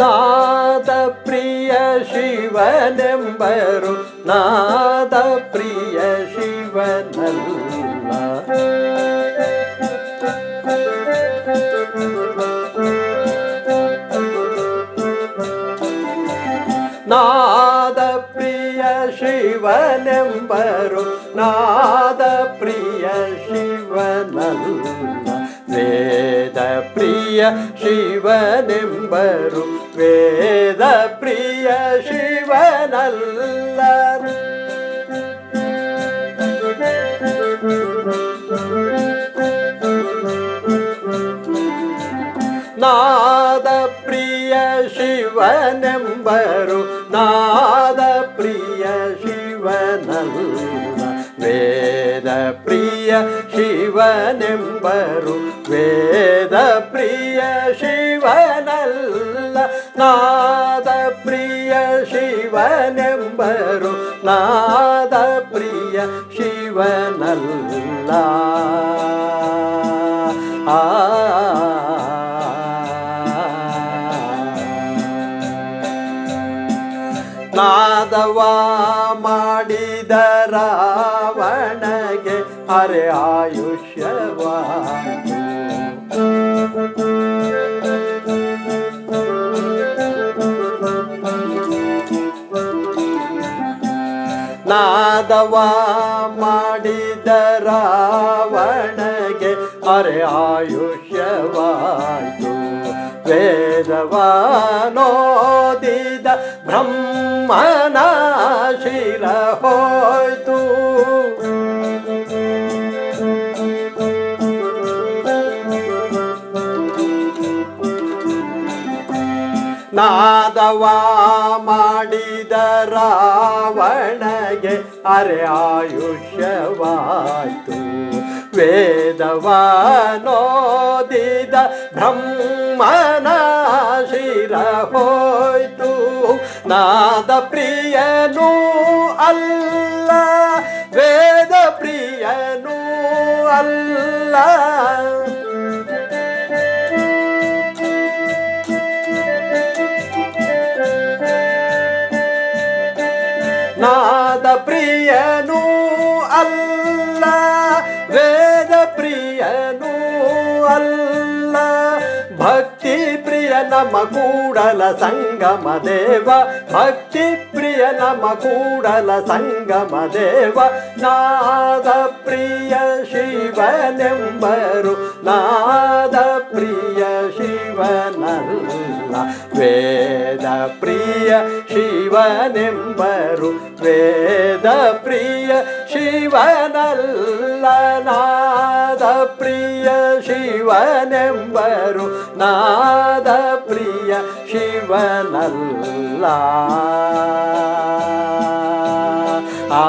നാദപ്രിയ ശിവനെമ്പരു നാദപ്രിയ ശിവനല്ല. നാദപ്രിയ ശിവനെമ്പരു നാദപ്രിയ ശിവനല്ല. വേദപ്രിയ പ്രിയ ശിവനെമ്പരു വേദപ്രിയ ശിവനല്ല നാദപ്രിയ ശിവനെമ്പരു നാദപ്രിയ ശിവനല്ല. വേദപ്രിയ ಶಿವನೆಂಬರು ವೇದ ಪ್ರಿಯ ಶಿವನಲ್ಲ. ನಾದ ಪ್ರಿಯ ಶಿವನೆಂಬರು ನಾದ ಪ್ರಿಯ ಶಿವನಲ್ಲ. ಆ. ನಾದವಾ ಮಾಡಿದ ರಾವಣಗೆ ಅರೆ ಆಯುಷ್ಯವಾಯಿತು ನಾದವ ಮಾಡಿದ ರಾವಣಗೆ ಅರೆ ಆಯುಷ್ಯವಾಯಿತು ವೇದವಾನೋದಿದ ಬ್ರಹ್ಮನ ಶಿರ ನಾದವ ಮಾಡಿದ ರಾವಣಗೆ ಅರೆ ಆಯುಷ್ಯವಾಯಿತು. ವೇದವಾನೋದಿದ ಬ್ರಹ್ಮನ ಶಿರ ಹೋಯ್ತು. ನಾದ ಪ್ರಿಯನು ಅಲ್ಲ, ವೇದ ಪ್ರಿಯನು ಅಲ್ಲ. ನಮ ಕೂಡಲ ಸಂಗಮ ದೇವ ಭಕ್ತಿ ಪ್ರಿಯ ನಮ ಕೂಡಲ ಸಂಗಮ ದೇವ ನಾದ ಪ್ರಿಯ ಶಿವನೆಂಬರು ನಾದ ಪ್ರಿಯ ಶಿವನಲ್ಲ ವೇದ ಪ್ರಿಯ ಶಿವನೆಂಬರು ವೇದ ಪ್ರಿಯ ಶಿವನಲ್ಲ ನಾದ ಪ್ರಿಯ ಶಿವನೆಂಬರು ನಾದ ಪ್ರಿಯ ಶಿವನಲ್ಲ ಆ